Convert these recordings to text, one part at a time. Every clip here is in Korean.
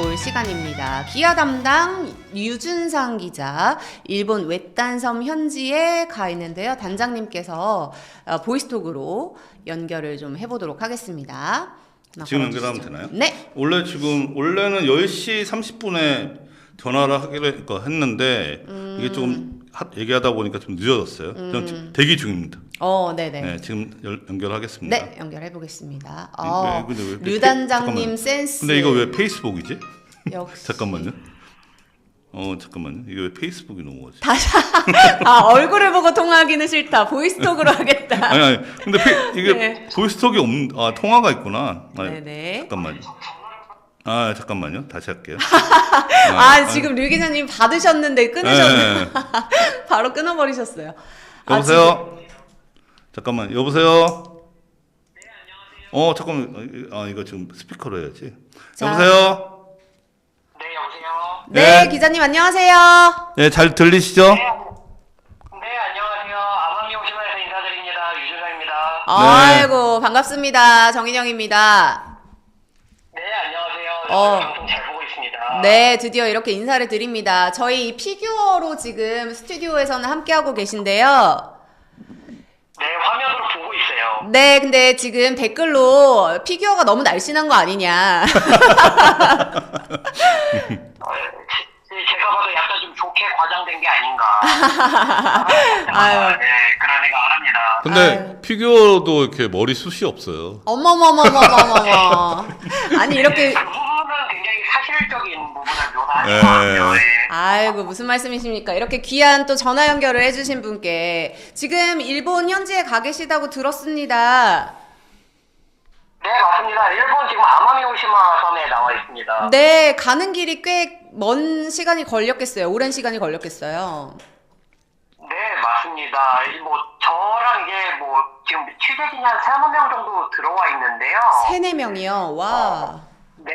알아볼 시간입니다. 기아 담당 유준상 기자, 일본 외딴섬 현지에 가 있는데요. 단장님께서 어, 보이스톡으로 연결을 좀 해보도록 하겠습니다. 지금. 연결하면 되나요? 네. 원래 지금 원래는 10시 30분에 전화를 하기로 했- 그 했는데 이게 좀 하- 얘기하다 보니까 좀 늦어졌어요. 지금 대기 중입니다. 어, 네네. 네, 지금 열- 연결하겠습니다. 네, 연결해 보겠습니다. 이- 어, 왜- 근데 왜- 류 페- 단장님. 센스. 근데 이거 왜 페이스북이지? 역시. 잠깐만요. 어 잠깐만요. 이거 왜 페이스북이 넘어가지? 다시 아 얼굴을 보고 통화하기는 싫다. 보이스톡으로 하겠다. 아니 아니. 근데 페, 이게 네. 보이스톡이 없. 아 통화가 있구나. 아, 네네. 잠깐만요. 아 잠깐만요. 다시 할게요. 아, 지금 류 기자님 받으셨는데 끊으셨네. 네. 바로 끊어버리셨어요. 아, 여보세요. 잠깐만. 여보세요. 어 잠깐만. 아 이거 지금 스피커로 해야지. 자. 여보세요. 네, 여보세요. 네, 네. 기자님 안녕하세요. 네잘 들리시죠? 네, 네, 안녕하세요. 아마미 오시마에서 인사드립니다. 유준상입니다. 아이고 반갑습니다. 정인영입니다. 네, 안녕하세요. 어. 방송 잘 보고 있습니다. 네, 드디어 이렇게 인사를 드립니다. 저희 피규어로 지금 스튜디오에서는 함께하고 계신데요. 네, 화면으로 보고 있어요. 네, 근데 지금 댓글로 피규어가 너무 날씬한 거 아니냐. 어, 제- 제가 봐도 약간 좀 좋게 과장된 게 아닌가. 아유. 네, 그런 애가 안 합니다. 근데 아유. 피규어도 이렇게 머리 숱이 없어요. 어머머머머머머머. 아니 이렇게 사 실적인 부분을 묘사하는 네. 것 같아요. 네. 아이고 무슨 말씀이십니까? 이렇게 귀한 또 전화 연결을 해주신 분께 지금 일본 현지에 가 계시다고 들었습니다. 네, 맞습니다. 일본 지금 아마미 오시마 섬에 나와 있습니다. 네, 가는 길이 꽤 먼 시간이 걸렸겠어요. 오랜 시간이 걸렸겠어요. 네, 맞습니다. 이 뭐, 저랑 이게 뭐, 지금 취재진이 한 3, 4명 정도 들어와 있는데요. 세네 명이요. 와. 네,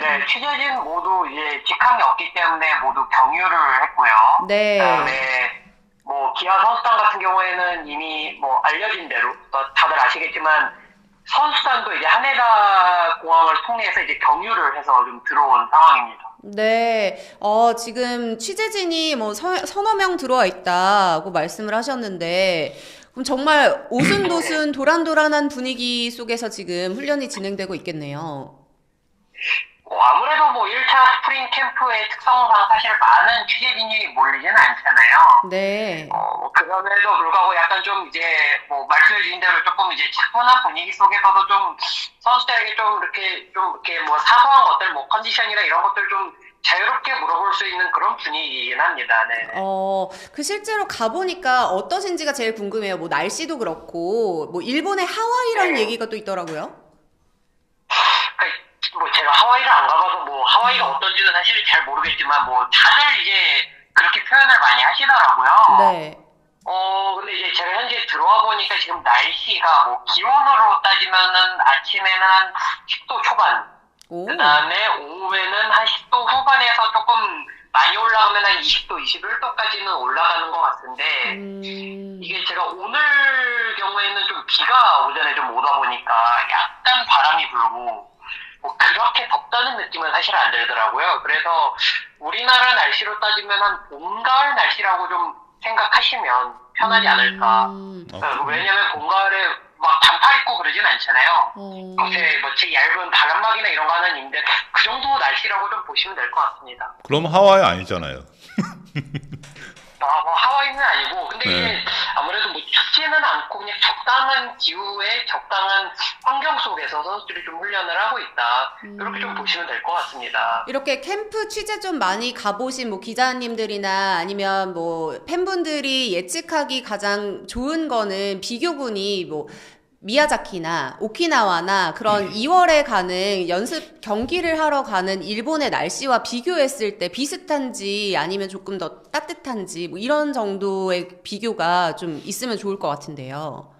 네. 취재진 모두 이제 직항이 없기 때문에 모두 경유를 했고요. 네. 그다음에 뭐, 기아 선수단 같은 경우에는 이미 뭐, 알려진 대로, 또 다들 아시겠지만, 선수단도 이제 하네다 공항을 통해서 이제 경유를 해서 좀 들어온 상황입니다. 네, 어, 지금 취재진이 뭐 서, 서너 명 들어와 있다고 말씀을 하셨는데, 그럼 정말 오순도순 도란도란한 분위기 속에서 지금 훈련이 진행되고 있겠네요. 뭐 아무래도 뭐 1차 스프링 캠프의 특성상 사실 많은 취재진이 몰리지는 않잖아요. 네. 어, 뭐 그럼에도 불구하고 약간 좀 이제 뭐 말씀해 주신 대로 조금 이제 차분한 분위기 속에서도 좀 선수들에게 좀 이렇게 좀 이렇게 뭐 사소한 것들 뭐 컨디션이나 이런 것들 좀 자유롭게 물어볼 수 있는 그런 분위기이긴 합니다. 네. 어, 그 실제로 가보니까 어떠신지가 제일 궁금해요. 뭐 날씨도 그렇고, 뭐 일본의 하와이라는 네. 얘기가 또 있더라고요. 뭐 제가 하와이를 안 가봐서 뭐 하와이가 어떤지는 사실 잘 모르겠지만 뭐 다들 이제 그렇게 표현을 많이 하시더라고요. 네. 어, 근데 이제 제가 현재 들어와 보니까 지금 날씨가 뭐 기온으로 따지면은 아침에는 한 10도 초반, 오. 그 다음에 오후에는 한 10도 후반에서 조금 많이 올라가면 한 20도, 21도까지는 올라가는 것 같은데, 음, 이게 제가 오늘 경우에는 좀 비가 오전에 좀 오다 보니까 약간 바람이 불고, 뭐 그렇게 덥다는 느낌은 사실 안 들더라고요. 그래서 우리나라 날씨로 따지면 한 봄, 가을 날씨라고 좀 생각하시면 편하지 않을까. 음, 아, 어, 왜냐면 봄, 가을에 막 반팔 입고 그러진 않잖아요. 어. 겉에 뭐제 얇은 바람막이나 이런 거 하는 있는데 그 정도 날씨라고 좀 보시면 될 것 같습니다. 그럼 하와이 아니잖아요. 아, 뭐 하와이는 아니고 근데 네. 이게 아무래도 뭐 춥지는 않고 그냥 적당한 기후에 적당한 환경 속에서 선수들이 좀 훈련을 하고 있다 이렇게 좀 음. 보시면 될 것 같습니다. 이렇게 캠프 취재 좀 많이 가보신 뭐 기자님들이나 아니면 뭐 팬분들이 예측하기 가장 좋은 거는 비교군이 뭐 미야자키나 오키나와나 그런 2월에 가는 연습 경기를 하러 가는 일본의 날씨와 비교했을 때 비슷한지 아니면 조금 더 따뜻한지 뭐 이런 정도의 비교가 좀 있으면 좋을 것 같은데요.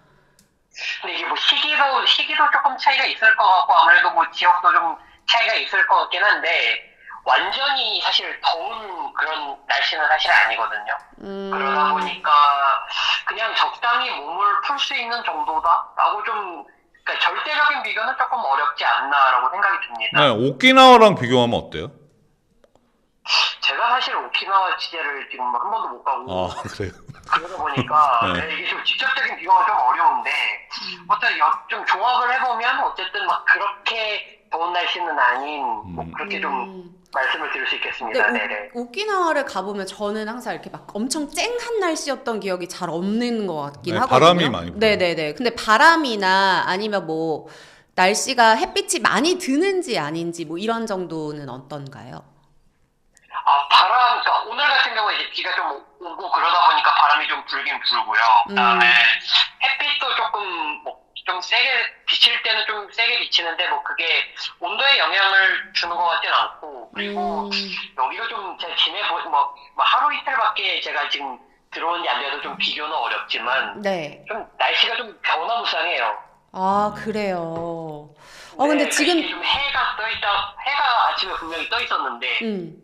근데 이게 뭐 시기도 시기도 조금 차이가 있을 것 같고 아무래도 뭐 지역도 좀 차이가 있을 것 같긴 한데 완전히 사실 더운 그런 날씨는 사실 아니거든요. 음, 그러다 보니까 그냥 적당히 몸을 풀 수 있는 정도다라고 좀 그러니까 절대적인 비교는 조금 어렵지 않나라고 생각이 듭니다. 네, 오키나와랑 비교하면 어때요? 제가 사실 오키나와 지대를 지금 한 번도 못 가고 아 그래요. 그러다 보니까 네. 네, 이게 좀 직접적인 비교가 좀 어려운데 어떤 여- 좀 종합을 해보면 어쨌든 막 그렇게 더운 날씨는 아닌 뭐 음. 그렇게 좀 음. 말씀을 드릴 수 있겠습니다. 네네. 오, 오키나와를 가보면 저는 항상 이렇게 막 엄청 쨍한 날씨였던 기억이 잘 없는 것 같긴 네, 하거든요. 바람이 많이 불어요. 네네네. 근데 바람이나 아니면 뭐 날씨가 햇빛이 많이 드는지 아닌지 뭐 이런 정도는 어떤가요? 아 바람, 그러니까 오늘 같은 경우에 이제 비가 좀 오고 그러다 보니까 바람이 좀 불긴 불고요. 그다음에 음. 햇빛도 조금 뭐 좀 세게 비칠 때는 좀 세게 비치는데 뭐 그게 온도에 영향을 주는 것 같지는 않고 그리고 음, 여기가 좀 제가 지내 보 뭐, 뭐 하루 이틀밖에 제가 지금 들어온 지안 돼서 좀 비교는 어렵지만 네. 좀 날씨가 좀 변화무쌍해요. 아 그래요. 어 근데 네, 지금 이게 좀 해가 떠 있다 해가 아침에 분명히 떠 있었는데 음.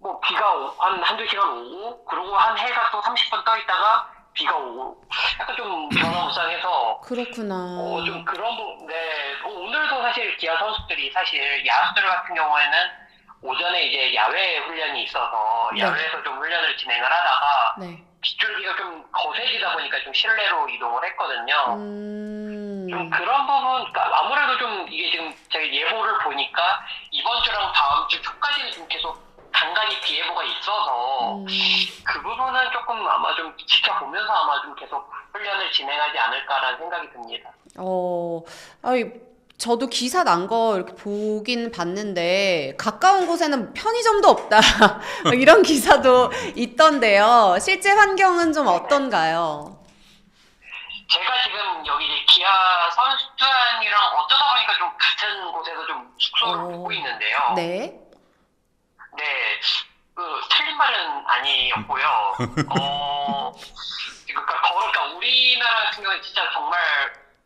뭐 비가 오- 한 한두 시간 오고 그러고 한 해가 또 30분 떠 있다가 비가 오고 약간 좀 변화무쌍해서 그렇구나. 어, 좀 그런 부 네, 어, 오늘도 사실 기아 선수들이 사실 야수들 같은 경우에는 오전에 이제 야외 훈련이 있어서 네. 야외에서 좀 훈련을 진행을 하다가 네. 빗줄기가 좀 거세지다 보니까 좀 실내로 이동을 했거든요. 음. 좀 그런 부분, 그러니까 아무래도 좀 이게 지금 제가 예보를 보니까 이번 주랑 다음 주 초까지는 좀 계속 간간히 비 예보가 있어서 음. 그 부분은 조금 아마 좀 지켜보면서 아마 좀 계속 훈련을 진행하지 않을까라는 생각이 듭니다. 어, 아이, 저도 기사 난 거 이렇게 보긴 봤는데, 가까운 곳에는 편의점도 없다. 막 이런 기사도 있던데요. 실제 환경은 좀 어떤가요? 제가 지금 여기 이제 기아 선수단이랑 어쩌다 보니까 좀 같은 곳에서 좀 숙소를 어. 묵고 있는데요. 네. 네, 그 틀린 말은 아니었고요. 어, 그러니까 거- 그러니까 우리나라 같은 경우는 진짜 정말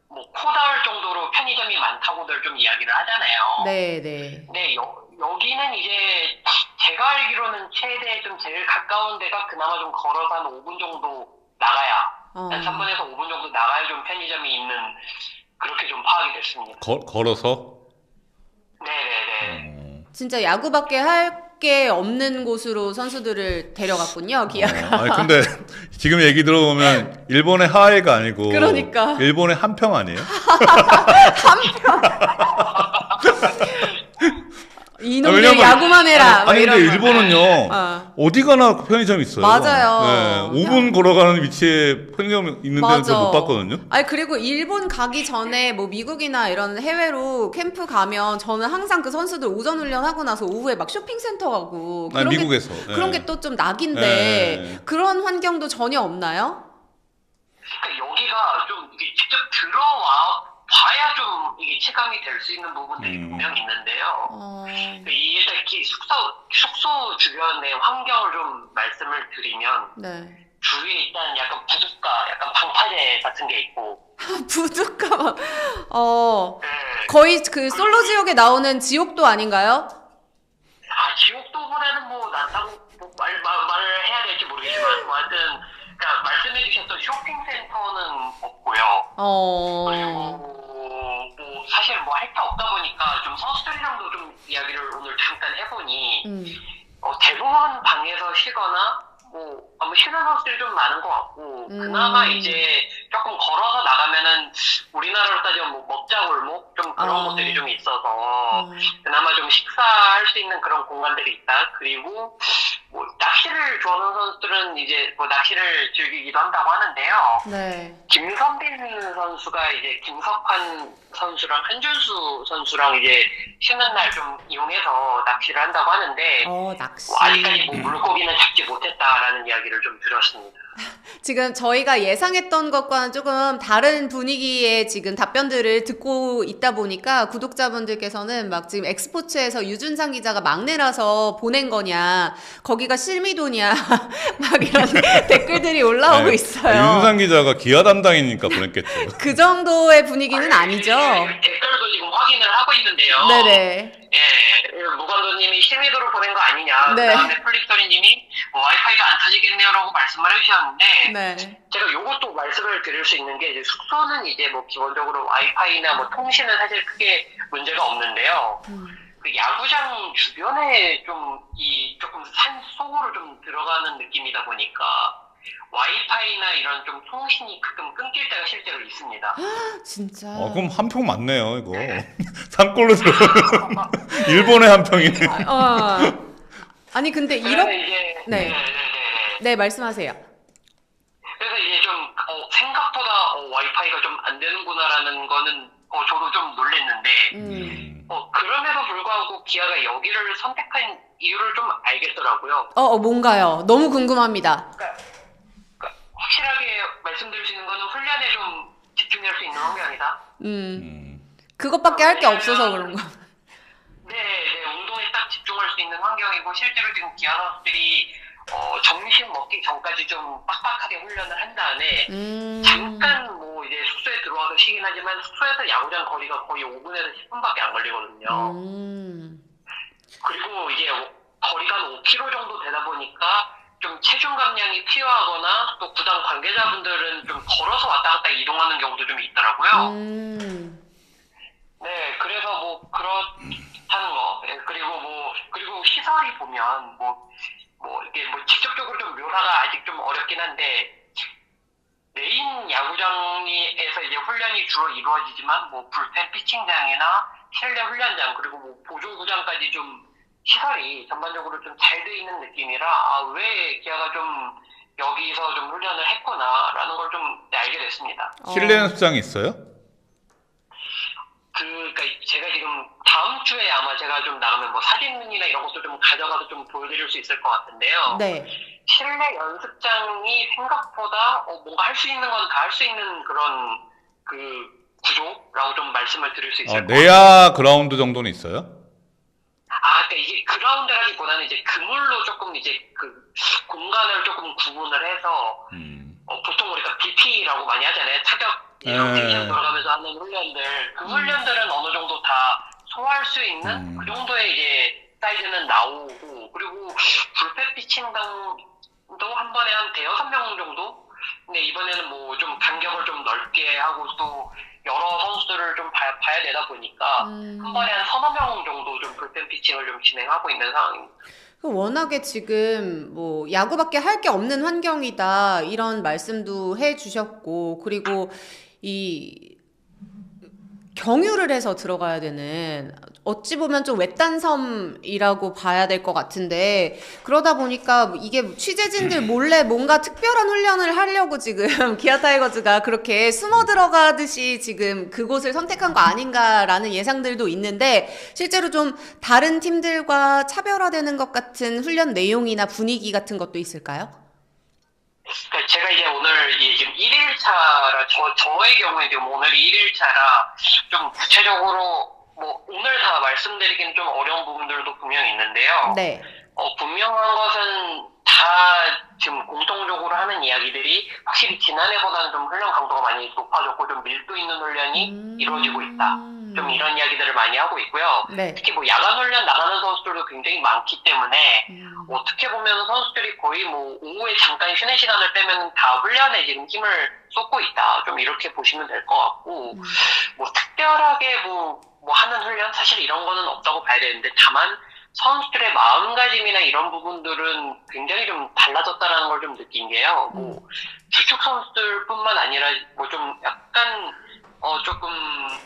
뭐 코다울 정도로 편의점이 많다고들 좀 이야기를 하잖아요. 네, 네. 근데 여, 여기는 이제 제가 알기로는 최대 좀 제일 가까운 데가 그나마 좀 걸어서 한 5분 정도 나가야 어, 한 3분에서 5분 정도 나가야 좀 편의점이 있는 그렇게 좀 파악이 됐습니다. 거- 걸어서. 네네네. 어, 진짜 야구밖에 할 게 없는 곳으로 선수들을 데려갔군요, 기아가. 어, 아니 근데 지금 얘기 들어보면 일본의 하해가 아니고 그러니까. 일본의 한평 아니에요? 이놈들 왜냐면- 야구만 해라. 막 아니 근데. 일본은요 어. 어디 가나 편의점 있어요. 맞아요. 네, 5분 걸어가는 위치에 편의점 있는 데는 맞아. 저못 봤거든요. 아니 그리고 일본 가기 전에 뭐 미국이나 이런 해외로 캠프 가면 저는 항상 그 선수들 오전 훈련 하고 나서 오후에 막 쇼핑센터 가고 아니, 그런 게 미국에서 네. 그런 게 또 좀 낙인데 네. 그런 환경도 전혀 없나요? 그러니까 여기가 좀 이게 직접 들어와 봐야 좀 이게 체감이 될 수 있는 부분들이 음. 분명 있는데요. 어, 이 일단 이 숙소 숙소 주변의 환경을 좀 말씀을 드리면 네. 주위에 일단 약간 부둣가, 약간 방파제 같은 게 있고, 부두가 어 네. 거의 그 솔로 지옥에 나오는 지옥도 아닌가요? 아 지옥도보다는 뭐 낫다고 뭐 말, 말 말을 해야 될지 모르겠지만, 뭐 하여튼 그러니까 말씀해주셨던 쇼핑센터는 없고요. 어. 그리고 뭐 사실 뭐 할 게 없다 보니까 좀 선수들이랑도 좀 이야기를 오늘 잠깐 해보니 음. 어, 대부분 방에서 쉬거나 뭐 아무 쉬는 선수들이 좀 많은 것 같고 음. 그나마 이제 조금 걸어서 나가면은 우리나라로 따지면 뭐 먹자골목 좀 그런 어. 곳들이 좀 있어서 어. 그나마 좀 식사할 수 있는 그런 공간들이 있다. 그리고 뭐 낚시를 좋아하는 선수들은 이제 뭐 낚시를 즐기기도 한다고 하는데요. 네. 김선빈 선수가 이제 김석환 선수랑 한준수 선수랑 이제 쉬는 날 좀 이용해서 낚시를 한다고 하는데 어 낚시. 뭐 아직까지 뭐 물고기는 잡지 못했다라는 이야기 를좀 들었습니다. 지금 저희가 예상했던 것과는 조금 다른 분위기의 지금 답변들을 듣고 있다 보니까 구독자분들께서는 막 지금 엑스포츠에서 유준상 기자가 막내라서 보낸 거냐, 거기가 실미도냐, 막 이런 댓글들이 올라오고 네. 있어요. 아, 윤상 기자가 기아 담당이니까 보냈겠죠. 그 정도의 분위기는 아니 죠. 댓글도 지금 확인을 하고 있는데요. 네네. 예, 무관도님이 실미도로 보낸 거 아니냐. 네. 그다음에 플릭터리님이 뭐 와이파이가 안 터지겠네요라고 말씀을 해주셨 는데 네. 제가 요것도 말씀을 드릴 수 있는 게 이제 숙소는 이제 뭐 기본적으로 와이파이나 뭐 통신은 사실 크게 문제가 없는데요. 음. 그 야구장 주변에 좀 이 조금 산 속으로 좀 들어가는 느낌이다 보니까 와이파이나 이런 좀 통신이 가끔 끊길 때가 실제로 있습니다. 진짜. 어, 그럼 한 평 맞네요, 이거. 산골로 들어. 일본의 한 평이네. 어. 아니 근데 이렇게 이제 네. 네 네 네. 네 말씀하세요. 그래서 이제 좀 어, 생각보다 어, 와이파이가 좀 안 되는구나라는 거는 어, 저도 좀 놀랬는데 음. 어, 그럼에도 불구하고 기아가 여기를 선택한 이유를 좀 알겠더라고요. 어, 어 뭔가요? 너무 궁금합니다. 그러니까, 그러니까 확실하게 말씀드릴 수 있는 거는 훈련에 좀 집중할 수 있는 환경이다. 음. 음. 그것밖에 할게 없어서 그런 거. 네, 네, 운동에 딱 집중할 수 있는 환경이고 실제로 지금 기아 선수들이 어, 점심 먹기 전까지 좀 빡빡하게 훈련을 한 다음에 음. 잠깐 뭐 이제 숙소에 들어와서 쉬긴 하지만 숙소에서 야구장 거리가 거의 5분에서 10분밖에 안 걸리거든요. 음. 그리고 이제 거리가 한 5km 정도 되다 보니까 좀 체중 감량이 필요하거나 또 구단 관계자분들은 좀 걸어서 왔다 갔다 이동하는 경우도 좀 있더라고요. 음. 네, 그래서 뭐 그렇다는 거. 예, 그리고 뭐 그리고 시설이 보면 뭐뭐 이게 뭐 직접적으로 좀 묘사가 아직 좀 어렵긴 한데 메인 야구장에서 이제 훈련이 주로 이루어지지만 뭐 불펜 피칭장이나 실내 훈련장 그리고 뭐 보조구장까지 좀 시설이 전반적으로 좀 잘 돼 있는 느낌이라 아, 왜 기아가 좀 여기서 좀 훈련을 했구나라는 걸 좀 알게 됐습니다. 어. 실내 연습장이 있어요? 그, 그니까 제가 지금 다음 주에 아마 제가 좀 나가면 뭐 사진이나 이런 것도 좀 가져가서 좀 보여드릴 수 있을 것 같은데요. 네. 실내 연습장이 생각보다 어, 뭔가 할 수 있는 건 다 할 수 있는 그런 그 구조라고 좀 말씀을 드릴 수 있을 어, 것 같아요. 내야 그라운드 정도는 있어요? 아, 그러니까 이게 그라운드라기보다는 이제 그물로 조금 이제 그 공간을 조금 구분을 해서 음. 어, 보통 우리가 BP라고 많이 하잖아요. 타격 네. 로테이션 돌아가면서 하는 훈련들. 그 훈련들은 어느 정도 다 소화할 수 있는 음. 그 정도의 이제 사이즈는 나오고 그리고 불펜 피칭당도 한 번에 한 대여섯 명 정도. 근데 이번에는 뭐 좀 간격을 좀 넓게 하고 또 여러 선수들을 좀 봐, 봐야 되다 보니까 음. 한 번에 한 서너 명 정도 좀 불펜 피칭을 좀 진행하고 있는 상황입니다. 그 워낙에 지금 뭐 야구밖에 할 게 없는 환경이다 이런 말씀도 해 주셨고 그리고 이 경유를 해서 들어가야 되는 어찌 보면 좀 외딴 섬이라고 봐야 될 것 같은데 그러다 보니까 이게 취재진들 몰래 뭔가 특별한 훈련을 하려고 지금 기아 타이거즈가 그렇게 숨어 들어가듯이 지금 그곳을 선택한 거 아닌가라는 예상들도 있는데 실제로 좀 다른 팀들과 차별화되는 것 같은 훈련 내용이나 분위기 같은 것도 있을까요? 그러니까 제가 이제 오늘 이 지금 1일차라 저 저의 경우에 지금 오늘이 1일차라 좀 구체적으로 뭐 오늘 다 말씀드리기는 좀 어려운 부분들도 분명히 있는데요. 네. 어, 분명한 것은 다 지금 공통적으로 하는 이야기들이 확실히 지난해보다는 좀 훈련 강도가 많이 높아졌고 좀 밀도 있는 훈련이 음. 이루어지고 있다. 좀 이런 이야기들을 많이 하고 있고요. 네. 특히 뭐 야간 훈련 나가는 선수들도 굉장히 많기 때문에 음. 어떻게 보면 선수들이 거의 뭐 오후에 잠깐 쉬는 시간을 빼면 다 훈련에 지금 힘을 쏟고 있다. 좀 이렇게 보시면 될 것 같고, 음. 뭐 특별하게 뭐, 뭐 하는 훈련 사실 이런 거는 없다고 봐야 되는데 다만 선수들의 마음가짐이나 이런 부분들은 굉장히 좀 달라졌다라는 걸 좀 느낀 게요. 뭐 주축 선수들뿐만 아니라 뭐 좀 약간 어 조금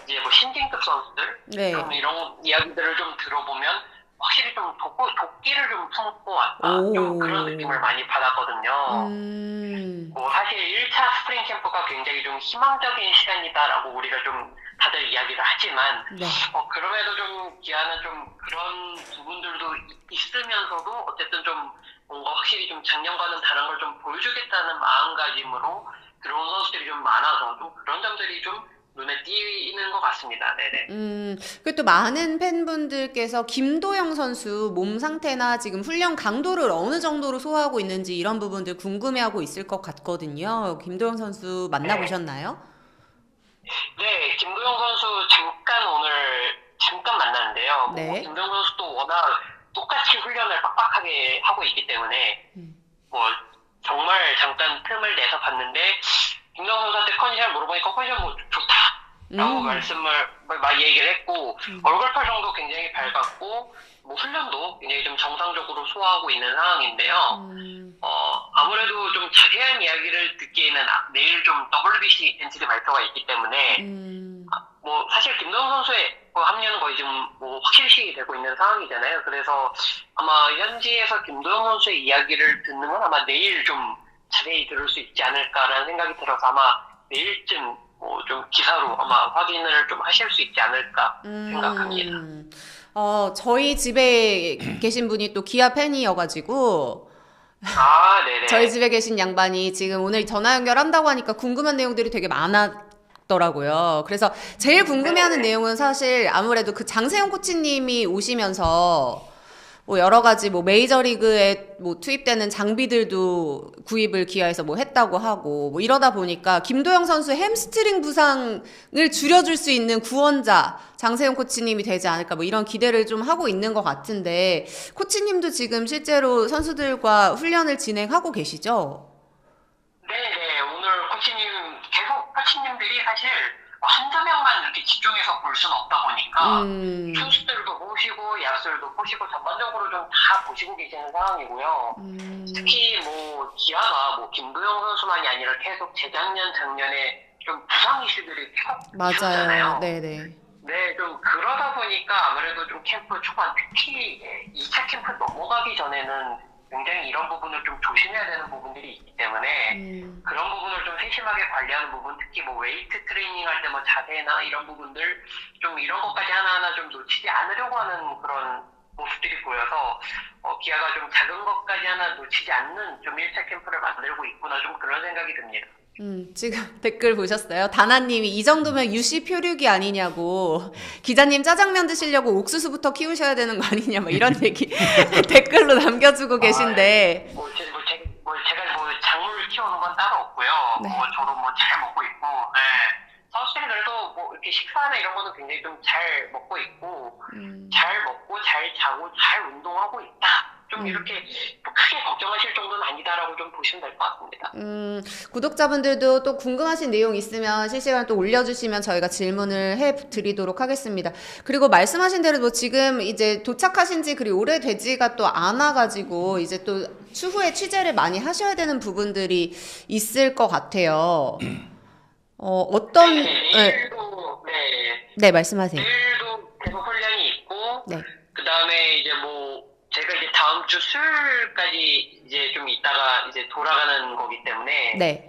이제 뭐 신진급 선수들 네. 좀 이런 이야기들을 좀 들어보면 확실히 좀 도끼, 도끼를 좀 품고 왔다. 오. 좀 그런 느낌을 많이 받았거든요. 음. 뭐 사실 1차 스프링 캠프가 굉장히 좀 희망적인 시간이다라고 우리가 좀 다들 이야기를 하지만 네. 어, 그럼에도 좀 기아는 좀 그런 부분들도 이- 있으면서도 어쨌든 좀 뭔가 확실히 좀 작년과는 다른 걸 좀 보여주겠다는 마음가짐으로 들어온 선수들이 좀 많아서 좀 그런 점들이 좀 눈에 띄는 것 같습니다. 네네. 음, 그리고 또 많은 팬분들께서 김도영 선수 몸 상태나 지금 훈련 강도를 어느 정도로 소화하고 있는지 이런 부분들 궁금해하고 있을 것 같거든요. 김도영 선수 만나보셨나요? 네, 김도영 선수 잠깐 오늘 잠깐 만났는데요. 뭐 네. 김병 선수도 워낙 똑같이 훈련을 빡빡하게 하고 있기 때문에 음. 뭐 정말 잠깐 틈을 내서 봤는데 김병 선수한테 컨디션 물어보니까 컨디션 뭐 라고 음. 말씀을 막 얘기를 했고 음. 얼굴 표정도 굉장히 밝았고 뭐 훈련도 굉장히 좀 정상적으로 소화하고 있는 상황인데요. 음, 어, 아무래도 좀 자세한 이야기를 듣기에는 아- 내일 좀 WBC 엔트리 발표가 있기 때문에 음, 뭐 사실 김도영 선수의 뭐 합류는 거의 지금 뭐 확실시 되고 있는 상황이잖아요. 그래서 아마 현지에서 김도영 선수의 이야기를 듣는 건 아마 내일 좀 자세히 들을 수 있지 않을까라는 생각이 들어서 아마 내일쯤 뭐 좀 기사로 아마 확인을 좀 하실 수 있지 않을까 생각합니다. 음. 어, 저희 집에 계신 분이 또 기아 팬이어가지고, 아, 네네. 저희 집에 계신 양반이 지금 오늘 전화 연결한다고 하니까 궁금한 내용들이 되게 많았더라고요. 그래서 제일 궁금해하는 네. 내용은 사실 아무래도 그 장세용 코치님이 오시면서 뭐 여러 가지 뭐 메이저리그에 뭐 투입되는 장비들도 구입을 기아에서 뭐 했다고 하고 뭐 이러다 보니까 김도영 선수 햄스트링 부상을 줄여줄 수 있는 구원자 장세용 코치님이 되지 않을까 뭐 이런 기대를 좀 하고 있는 것 같은데 코치님도 지금 실제로 선수들과 훈련을 진행하고 계시죠? 네 네. 오늘 코치님, 계속 코치님들이 사실 뭐 한두 명만 이렇게 집중해서 볼 수는 없다 보니까 음, 투수들도 보시고 야수들도 보시고 전반적으로 좀 다 보시고 계시는 상황이고요. 음, 특히 뭐 기아가 뭐 김도영 선수만이 아니라 계속 재작년 작년에 좀 부상 이슈들이 계속 맞아요. 네네. 네, 좀 그러다 보니까 아무래도 좀 캠프 초반 특히 2차 캠프 넘어가기 전에는 굉장히 이런 부분을 좀 조심해야 되는 부분들이 있기 때문에 음, 그런 부분을 좀 세심하게 관리하는 부분, 특히 뭐 웨이트 트레이닝 할 때 뭐 자세나 이런 부분들 좀 이런 것까지 하나하나 좀 놓치지 않으려고 하는 그런 모습들이 보여서 어, 기아가 좀 작은 것까지 하나 놓치지 않는 좀 1차 캠프를 만들고 있구나 좀 그런 생각이 듭니다. 음, 지금 댓글 보셨어요? 다나님이 이 정도면 유시 표류기 아니냐고 기자님 짜장면 드시려고 옥수수부터 키우셔야 되는 거 아니냐 뭐 이런 얘기 댓글로 남겨주고 계신데 뭐, 제, 뭐, 제, 뭐 제가 뭐 작물을 키우는 건 따로 없고요. 네. 뭐 저도 뭐 잘 먹고 있고, 네. 선수들이 그래도 뭐 이렇게 식사나 이런 거는 굉장히 좀 잘 먹고 있고, 음, 잘 먹고 잘 자고 잘 운동하고 있다. 좀 음. 이렇게 뭐 크게 걱정하실 정도는 아니다라고 좀 보시면 될 것 같습니다. 음, 구독자분들도 또 궁금하신 내용 있으면 실시간 또 올려주시면 저희가 질문을 해 드리도록 하겠습니다. 그리고 말씀하신 대로 뭐 지금 이제 도착하신 지 그리 오래되지가 또 않아가지고 이제 또 추후에 취재를 많이 하셔야 되는 부분들이 있을 것 같아요. 어, 어떤, 네, 네, 내일도 네, 네, 말씀하세요. 내일도 계속 훈련이 있고, 네. 그 다음에 이제 뭐 제가 이제 다음 주 수요일까지 이제 좀 있다가 이제 돌아가는 거기 때문에 네.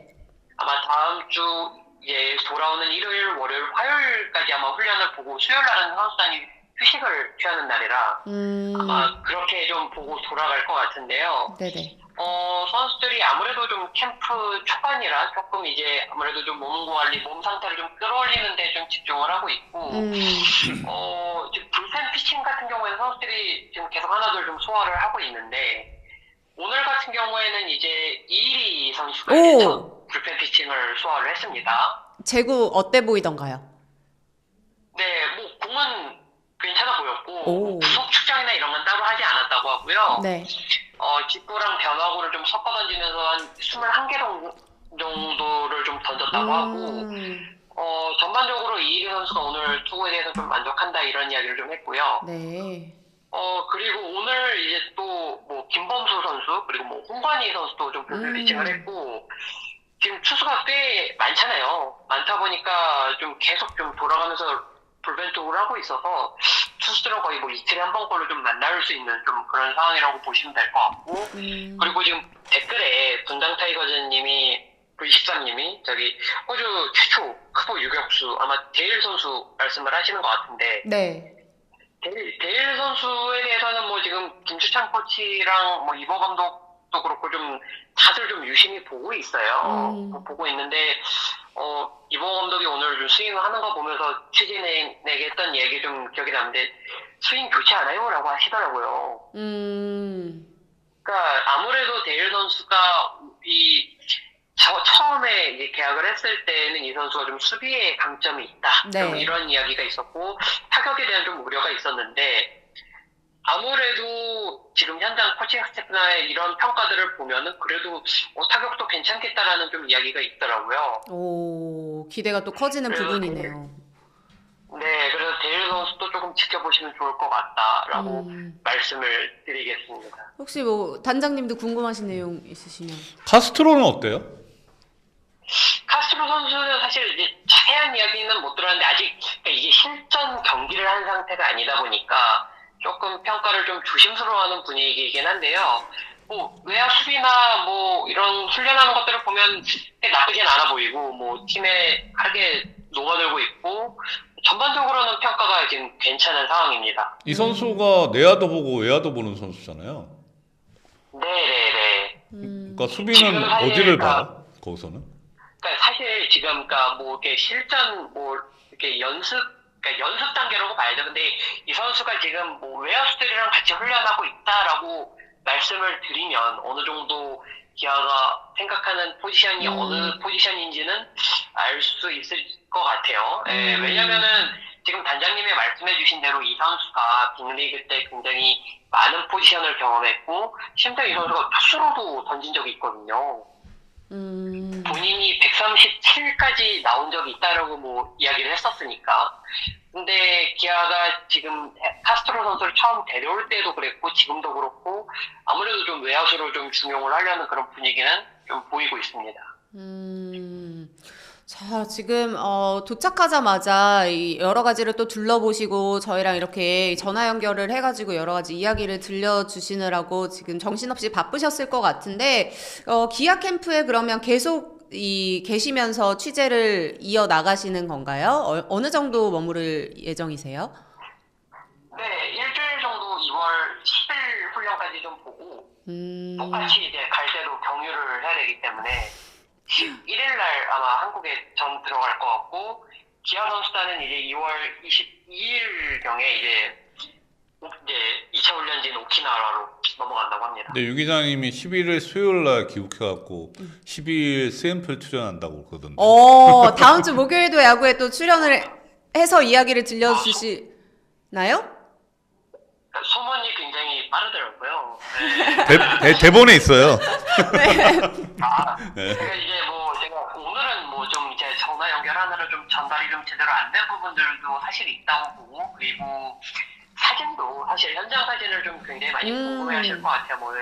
아마 다음 주 이제 돌아오는 일요일, 월요일, 화요일까지 아마 훈련을 보고 수요일 날은 선수단이 휴식을 취하는 날이라 음, 아마 그렇게 좀 보고 돌아갈 것 같은데요. 네네. 어, 선수들이 아무래도 좀 캠프 초반이라 조금 이제 아무래도 좀 몸 관리, 몸 상태를 좀 끌어올리는데 좀 집중을 하고 있고, 음, 어, 지금 불펜 피칭 같은 경우에는 선수들이 지금 계속 하나둘 좀 소화를 하고 있는데, 오늘 같은 경우에는 이제 이리 선수가 불펜 피칭을 소화를 했습니다. 제구 어때 보이던가요? 네, 뭐 공은 괜찮아 보였고, 오. 뭐 구속 측정이나 이런 건 따로 하지 않았다고 하고요. 네. 어, 직구랑 변화구를 좀 섞어 던지면서 한 21개 정도, 정도를 좀 던졌다고 하고, 음, 어, 전반적으로 이일이 선수가 오늘 투구에 대해서 좀 만족한다 이런 이야기를 좀 했고요. 네. 어, 그리고 오늘 이제 또 뭐 김범수 선수, 그리고 뭐 홍관희 선수도 좀 음. 피칭을 했고, 지금 투수가 꽤 많잖아요. 많다 보니까 좀 계속 좀 돌아가면서 불펜 투구를 하고 있어서 투수들은 거의 뭐 이틀에 한 번꼴로 좀 만날 수 있는 좀 그런 상황이라고 보시면 될 것 같고, 음, 그리고 지금 댓글에 분당 타이거즈님이 V13님이 저기 호주 최초 크보 유격수 아마 데일 선수 말씀을 하시는 것 같은데 네. 데일, 데일 선수에 대해서는 뭐 지금 김주찬 코치랑 뭐 이보 감독도 그렇고 좀 다들 좀 유심히 보고 있어요. 음. 뭐 보고 있는데 어 이보 감독이 오늘 좀 스윙하는 거 보면서 취재진에게 했던 얘기 좀 기억이 나는데 스윙 좋지 않아요라고 하시더라고요. 음, 그러니까 아무래도 데일 선수가 이 저 처음에 이제 계약을 했을 때는 이 선수가 좀 수비에 강점이 있다. 네. 좀 이런 이야기가 있었고 타격에 대한 좀 우려가 있었는데 아무래도 지금 현장 코칭 스태프나 이런 평가들을 보면은 그래도 어, 타격도 괜찮겠다라는 좀 이야기가 있더라고요. 오, 기대가 또 커지는 그래요. 부분이네요. 네, 그래서 데일 선수도 조금 지켜보시면 좋을 것 같다라고 음, 말씀을 드리겠습니다. 혹시 뭐 단장님도 궁금하신 내용 있으시면? 카스트로는 어때요? 카스트로 선수는 사실 이제 자세한 이야기는 못 들었는데 아직 그러니까 이게 실전 경기를 한 상태가 아니다 보니까 조금 평가를 좀 조심스러워하는 분위기이긴 한데요. 뭐 외야 수비나 뭐 이런 훈련하는 것들을 보면 나쁘진 않아 보이고 뭐 팀에 하게 녹아들고 있고 전반적으로는 평가가 지금 괜찮은 상황입니다. 이 선수가 내야도 보고 외야도 보는 선수잖아요. 네네네. 음, 그러니까 수비는 어디를 그러니까- 봐? 거기서는? 그러니까 사실 지금 그러니까 뭐 이렇게 실전 뭐 이렇게 연습 그러니까 연습 단계라고 봐야죠. 근데 이 선수가 지금 뭐 외야수들이랑 같이 훈련하고 있다라고 말씀을 드리면 어느 정도 기아가 생각하는 포지션이 음. 어느 포지션인지는 알 수 있을 것 같아요. 예, 음. 왜냐면은 지금 단장님이 말씀해주신 대로 이 선수가 빅리그 때 굉장히 많은 포지션을 경험했고 심지어 이 선수가 투수로도 던진 적이 있거든요. 음, 본인이 137까지 나온 적이 있다라고 뭐 이야기를 했었으니까. 근데 기아가 지금 카스트로 선수를 처음 데려올 때도 그랬고 지금도 그렇고 아무래도 좀 외야수로 좀 중용을 하려는 그런 분위기는 좀 보이고 있습니다. 음. 자, 지금 어, 도착하자마자 이 여러 가지를 또 둘러보시고 저희랑 이렇게 전화 연결을 해가지고 여러 가지 이야기를 들려주시느라고 지금 정신없이 바쁘셨을 것 같은데 어, 기아 캠프에 그러면 계속 이 계시면서 취재를 이어 나가시는 건가요? 어, 느 정도 머무를 예정이세요? 네, 일주일 정도 2월 10일 훈련까지 좀 보고 음, 똑같이 이제 갈 때도 경유를 해야 되기 때문에 11일 날 아마 한국에 전 들어갈 것 같고 기아 선수단은 이제 2월 22일 경에 이제 이제 2차 훈련지인 오키나와로 넘어간다고 합니다. 근데 유 기자님이 11일 수요일 날 귀국해갖고 12일 CM플 출연한다고 그러던데. 어, 다음 주 목요일도 야구에 또 출연을 해서 이야기를 들려주시나요? 소문이 굉장히 빠르더라고요. 네. 대, 대, 대본에 있어요. 아, 네. 그러니까 이제 뭐 제가 오늘은 뭐 좀 이제 전화 연결하느라 좀 전달이 좀 제대로 안 된 부분들도 사실 있다고 보고 그리고 사진도 사실 현장 사진을 좀 굉장히 많이 음. 궁금해하실 것 같아요. 뭐,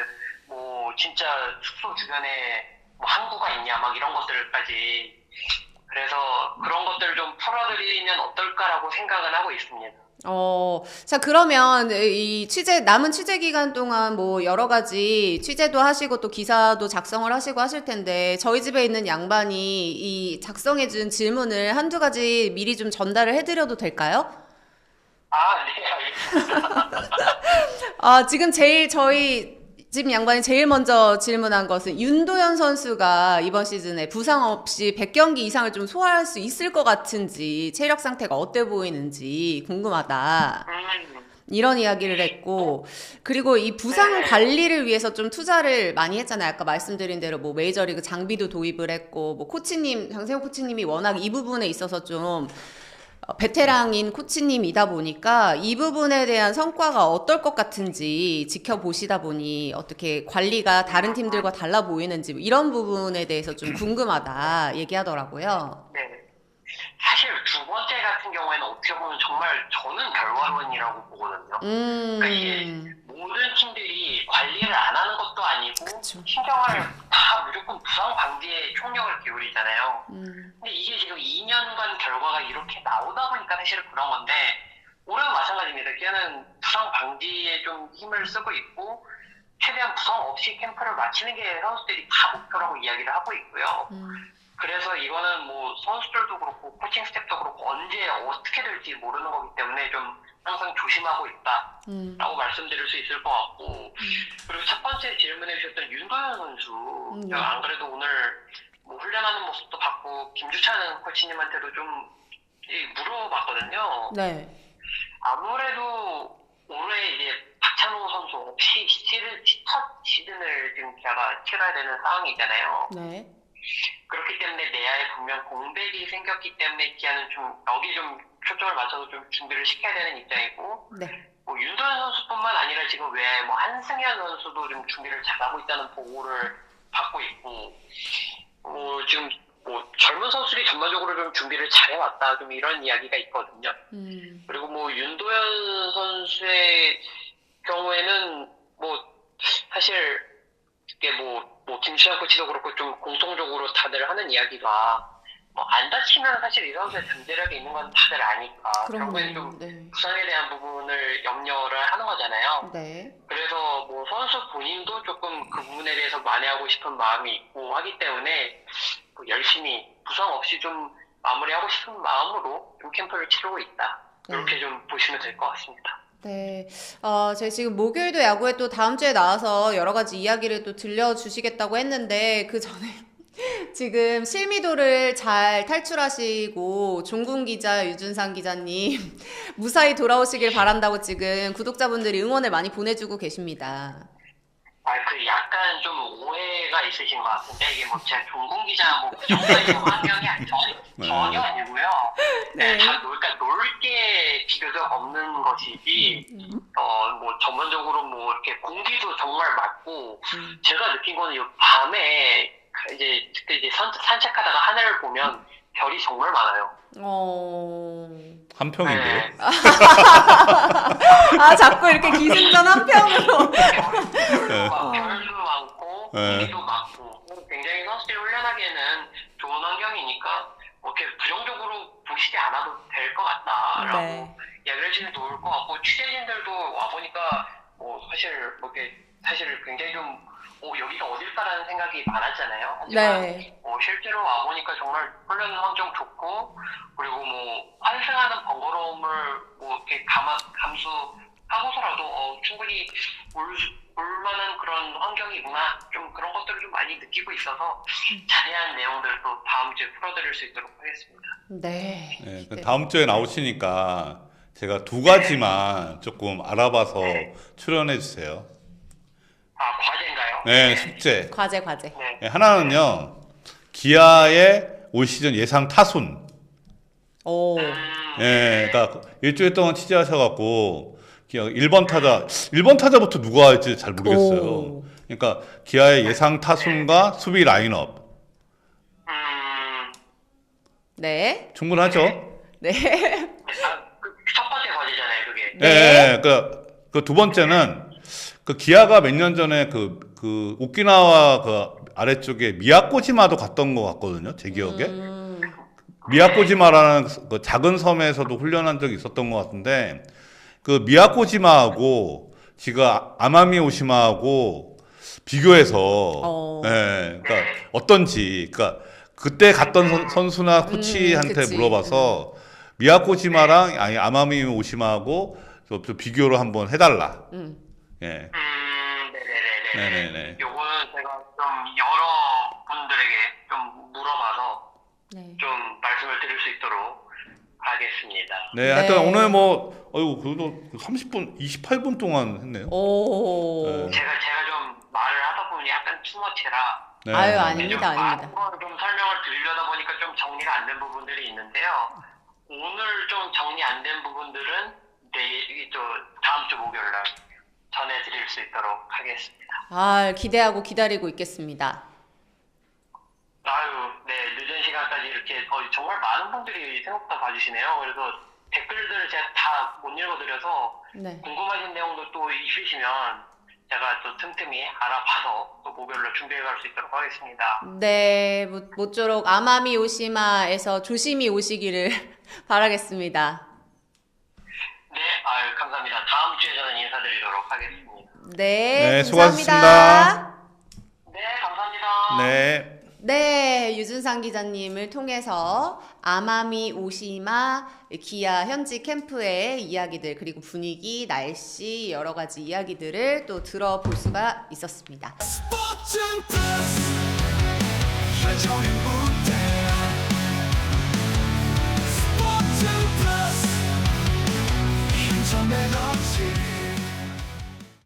뭐 진짜 숙소 주변에 뭐 항구가 있냐 막 이런 것들까지 그래서 그런 것들을 좀 풀어드리면 어떨까라고 생각은 하고 있습니다. 어, 자, 그러면 이 취재, 남은 취재 기간 동안 뭐 여러 가지 취재도 하시고 또 기사도 작성을 하시고 하실 텐데 저희 집에 있는 양반이 이 작성해준 질문을 한두 가지 미리 좀 전달을 해드려도 될까요? 아, 네, 알겠습니다. 아, 지금 제일 저희 집 양반이 제일 먼저 질문한 것은 윤도현 선수가 이번 시즌에 부상 없이 100경기 이상을 좀 소화할 수 있을 것 같은지 체력 상태가 어때 보이는지 궁금하다. 음, 이런 이야기를 했고 그리고 이 부상 네. 관리를 위해서 좀 투자를 많이 했잖아요. 아까 말씀드린 대로 뭐 메이저리그 장비도 도입을 했고 뭐 코치님 장세호 코치님이 워낙 이 부분에 있어서 좀 어, 베테랑인 코치님이다 보니까 이 부분에 대한 성과가 어떨 것 같은지 지켜보시다 보니 어떻게 관리가 다른 팀들과 달라 보이는지 뭐 이런 부분에 대해서 좀 궁금하다 얘기하더라고요. 네. 사실 두 번째 같은 경우에는 어떻게 보면 정말 저는 결과론이라고 보거든요. 음, 모든 팀들이 관리를 안 하는 것도 아니고 그쵸. 신경을 다 무조건 부상 방지에 총력을 기울이잖아요. 음, 근데 이게 지금 2년간 결과가 이렇게 나오다 보니까 사실은 그런 건데 올해도 마찬가지입니다. 걔는 부상 방지에 좀 힘을 쓰고 있고 최대한 부상 없이 캠프를 마치는 게 선수들이 다 목표라고 이야기를 하고 있고요. 음, 그래서 이거는 뭐 선수들도 그렇고 코칭 스태프도 그렇고 언제 어떻게 될지 모르는 거기 때문에 좀 항상 조심하고 있다. 음. 라고 말씀드릴 수 있을 것 같고 그리고 첫 번째 질문해 주셨던 윤도현 선수 음, 제가 안 그래도 오늘 뭐 훈련하는 모습도 봤고 김주찬 코치님한테도 좀 이, 물어봤거든요 네. 아무래도 올해 이제 박찬호 선수 없이 시즌 첫 시즌을 지금 제가 치러야 되는 상황이잖아요 네. 그렇기 때문에 내야에 분명 공백이 생겼기 때문에 기아는 좀 여기 좀 초점을 맞춰서 좀 준비를 시켜야 되는 입장이고 네. 뭐 윤도현 선수뿐만 아니라 지금 왜뭐 한승현 선수도 좀 준비를 잘하고 있다는 보고를 받고 있고 뭐 지금 뭐 젊은 선수들이 전반적으로 좀 준비를 잘해왔다 좀 이런 이야기가 있거든요. 음. 그리고 뭐 윤도현 선수의 경우에는 뭐 사실 이게 뭐, 뭐 김시환 코치도 그렇고 좀 공통적으로 다들 하는 이야기가 뭐 안 다치면 사실 이 선수의 잠재력이 있는 건 다들 아니까 결국엔 좀. 네. 부상에 대한 부분을 염려를 하는 거잖아요. 네. 그래서 뭐 선수 본인도 조금 그 부분에 대해서 만회하고 싶은 마음이 있고 하기 때문에 뭐 열심히 부상 없이 좀 마무리하고 싶은 마음으로 좀 캠프를 치르고 있다. 네. 이렇게 좀 보시면 될 것 같습니다. 네. 어, 제가 지금 목요일도 야구에 또 다음 주에 나와서 여러 가지 이야기를 또 들려주시겠다고 했는데, 그 전에 지금 실미도를 잘 탈출하시고, 종군 기자, 유준상 기자님, 무사히 돌아오시길 바란다고 지금 구독자분들이 응원을 많이 보내주고 계십니다. 아, 그 약간 좀 오해가 있으신 것 같은데 이게 뭐 제가 종군 기자 뭐그 정도의 환경이 아니, 전, 네. 전혀 아니고요. 네. 네. 다 놀, 그러니까 놀게 비교적 없는 것이지 어뭐 전반적으로 뭐 이렇게 공기도 정말 맑고 음. 제가 느낀 거는 이 밤에 이제 그때 이제 산, 산책하다가 하늘을 보면 별이 정말 많아요. 어. 한 평인데요. 네. 아, 자꾸 이렇게 기승전 한 평으로. 네. 네. 공기도 많고 굉장히 선수들이 훈련하기에는 좋은 환경이니까 뭐 이렇게 부정적으로 보시지 않아도 될 것 같다라고 네. 이야기를 해주면 좋을 것 같고 취재진들도 와 보니까 뭐 사실 뭐 이렇게 사실 굉장히 좀 어, 여기가 어딜까라는 생각이 많았잖아요. 하지만 네. 어, 실제로 와 보니까 정말 훈련 환경 좋고 그리고 뭐 환승하는 번거로움을 뭐 이렇게 감아, 감수 하고서라도 어, 충분히 올, 수- 올 만한 그런 환경이구나 좀 그런 것들을 좀 많이 느끼고 있어서 자세한 내용들도 다음 주에 풀어드릴 수 있도록 하겠습니다. 네. 네, 그 네. 다음 주에 나오시니까 제가 두 가지만 조금 알아봐서 출연해 주세요. 아 과제인가요? 네, 숙제. 과제, 과제. 네. 네, 하나는요. 기아의 올 시즌 예상 타순. 오. 음, 예, 그러니까 일주일 동안 취재하셔갖고 기아 1번 타자, 1번 타자부터 누가 할지 잘 모르겠어요. 오. 그러니까 기아의 예상 타순과 수비 라인업 음, 네. 충분하죠? 네. 아, 그첫 번째 과제잖아요, 그게. 네. 예, 그, 그두 번째는 그 기아가 몇 년 전에 그, 그 오키나와 그 아래쪽에 미야코지마도 갔던 것 같거든요. 제 기억에. 음, 미야코지마라는 그 작은 섬에서도 훈련한 적이 있었던 것 같은데 그 미야코지마하고 지금 아- 아마미 오시마하고 비교해서 어. 예, 그러니까 어떤지 그러니까 그때 갔던 선, 선수나 코치한테 음. 물어봐서 미야코지마랑 아니 아마미 오시마하고 좀, 좀 비교를 한번 해달라. 음. 예, 음, 네네네네. 네네네. 요거는 제가 좀 여러 분들에게 좀 물어봐서 네. 좀 말씀을 드릴 수 있도록 하겠습니다. 네, 하여튼 네. 오늘 뭐 어이구 그래도 30분, 28분 동안 했네요. 오. 네. 제가 제가 좀 말을 하다 보니 약간 투머치라 네. 아유, 네. 아닙니다, 좀 아닙니다. 많은 걸좀 설명을 드리려다 보니까 좀 정리가 안 된 부분들이 있는데요. 오늘 좀 정리 안 된 부분들은 내일 저 다음 주 목요일 날 전해드릴 수 있도록 하겠습니다. 아, 기대하고 기다리고 있겠습니다. 아유, 네, 늦은 시간까지 이렇게 어, 정말 많은 분들이 생각보다 봐주시네요. 그래서 댓글들을 제가 다 못 읽어드려서 네. 궁금하신 내용도 또 있으시면 제가 또 틈틈이 알아봐서 또 목요일로 준비해갈 수 있도록 하겠습니다. 네, 모- 모쪼록 아마미 오시마에서 조심히 오시기를 바라겠습니다. 네, 아유, 감사합니다. 다음 주에 저는 인사드리도록 하겠습니다. 네, 네, 감사합니다. 수고하셨습니다. 네, 감사합니다. 네. 네, 유준상 기자님을 통해서 아마미 오시마 기아 현지 캠프의 이야기들 그리고 분위기, 날씨 여러 가지 이야기들을 또 들어볼 수가 있었습니다. 스포츠 플러스